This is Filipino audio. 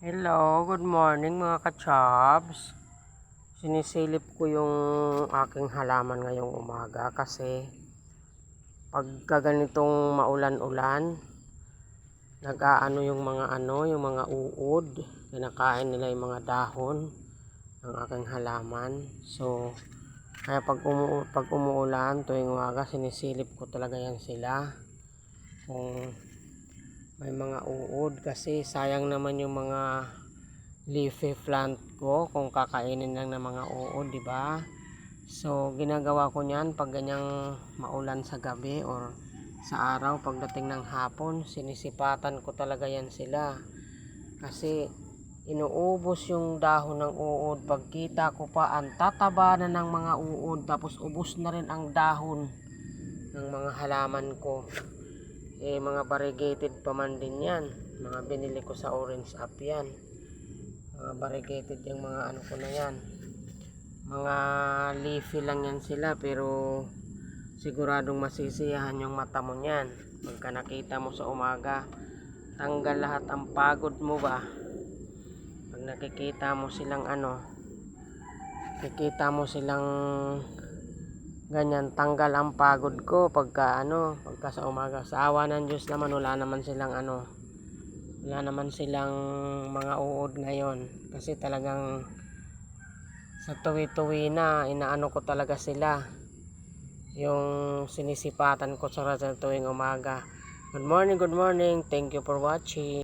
Hello, good morning mga kachabs. Sinisilip ko yung aking halaman ngayong umaga kasi pagka ganitong maulan-ulan, nag-aano yung mga ano, yung mga uod, kinakain nila yung mga dahon ng aking halaman. So, kaya pag, umu pag umuulan tuwing umaga, sinisilip ko talaga yan sila. Kung may mga uod kasi sayang naman yung mga leafy plant ko kung kakainin lang ng mga uod, di ba? So, ginagawa ko niyan pag ganyang maulan sa gabi or sa araw pagdating ng hapon, sinisipatan ko talaga yan sila. Kasi inuubos yung dahon ng uod. Pagkita ko pa, ang tataba na ng mga uod tapos ubos na rin ang dahon ng mga halaman ko eh mga variegated pa man din yan. Mga binili ko sa orange up yan. Mga variegated yung mga ano ko na yan. Mga leafy lang yan sila pero siguradong masisiyahan yung mata mo niyan. Pagka nakita mo sa umaga tanggal lahat ang pagod mo ba? Pag nakikita mo silang ano nakikita mo silang ganyan tanggal ang pagod ko pagka ano pagka sa umaga. Sa awa ng Diyos naman wala naman silang ano wala naman silang mga uod ngayon. Kasi talagang sa tuwi-tuwi na inaano ko talaga sila. Yung sinisipatan ko sa tuwing umaga. Good morning good morning. Thank you for watching